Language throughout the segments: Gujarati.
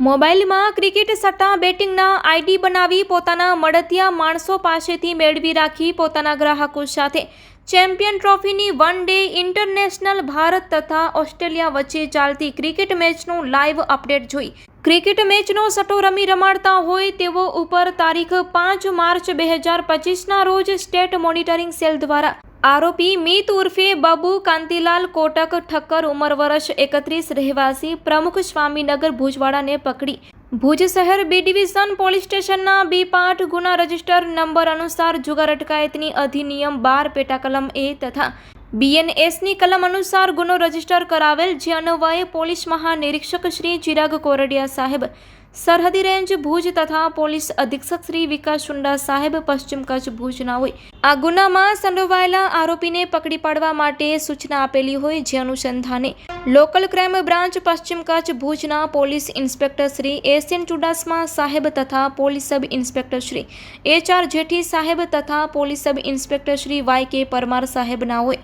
મોબાઈલમાં ક્રિકેટ સટ્ટા બેટિંગના આઈડી બનાવી પોતાના મળતિયા માણસો પાસેથી મેળવી રાખી પોતાના ગ્રાહકો સાથે. ચેમ્પિયન ટ્રોફીની વન ડે ઇન્ટરનેશનલ ભારત તથા ઓસ્ટ્રેલિયા વચ્ચે ચાલતી ક્રિકેટ મેચનું લાઈવ અપડેટ જોઈ. ક્રિકેટ મેચનો સટ્ટો રમી રમાડતા હોય તેવો ઉપર તારીખ પાંચ માર્ચ બે હજાર પચીસના રોજ સ્ટેટ મોનિટરિંગ સેલ દ્વારા આરોપી મીત ઉર્ફે બાબુ કાંતિલાલ કોટક ઠક્કર ઉંમર વર્ષ એકત્રીસ રહેવાસી પ્રમુખ સ્વામીનગર ભુજવાડાને પકડી. ભુજ શહેર બી ડિવિઝન પોલીસ સ્ટેશનના બી પાઠ ગુના રજિસ્ટર નંબર અનુસાર જુગાર અટકાયતની અધિનિયમ બાર પેટા કલમ એ તથા બીએનએસની કલમ અનુસાર ગુનો રજિસ્ટર કરાવેલ જે અન્વયે પોલીસ મહાનિરીક્ષક શ્રી ચિરાગ કોરડિયા સાહેબ સરહદી રેન્જ ભુજ તથા પોલીસ અધિક્ષક શ્રી વિકાસ સુંડા સાહેબ પશ્ચિમ કચ્છ ભુજના હોય. આ ગુનામાં સંડોવાયેલા આરોપીને પકડી પાડવા માટે સૂચના આપેલી હોય જે અનુસંધાને લોકલ ક્રાઇમ બ્રાન્ચ પશ્ચિમ કચ્છ ભુજના police inspector Shri S N Chudasama સાહેબ તથા police sub inspector Shri H R Jethi સાહેબ તથા police sub inspector Shri Y K Parmar સાહેબના હોય.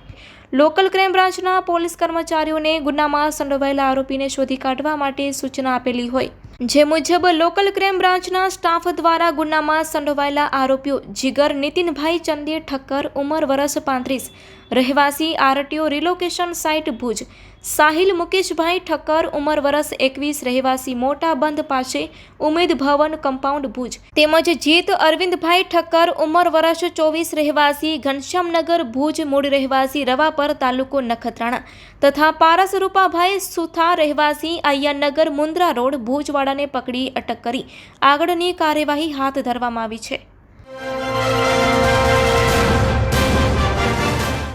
લોકલ ક્રાઇમ બ્રાન્ચના પોલીસ કર્મચારીઓને ગુનામાં સંડોવાયેલા આરોપીને શોધી કાઢવા માટે સૂચના આપેલી હોય. જે મુજબ લોકલ ક્રાઇમ બ્રાન્ચના સ્ટાફ દ્વારા ગુનામાં સંડોવાયેલા આરોપીઓ જીગર નીતિનભાઈ ચંદે ઠક્કર ઉંમર વરસ પાંત્રીસ. રહેવાસી RTO relocation site Bhuj. Sahil Mukeshbhai Thakkar ઉંમર વરસ એકવીસ, રહેવાસી મોટા બંધ પાસે ઉમેદ ભવન કમ્પાઉન્ડ ભુજ. તેમજ જીત અરવિંદભાઈ ઠક્કર ઉંમર વરસ ચોવીસ, રહેવાસી ઘનશ્યામનગર ભુજ મૂળ રહેવાસી રવાપર તાલુકો નખત્રાણા. તથા પારસ રૂપાભાઈ સુથા રહેવાસી અય્યાનગર મુન્દ્રા રોડ ભુજવાડાને પકડી અટક કરી. આગળની કાર્યવાહી હાથ ધરવામાં આવી છે.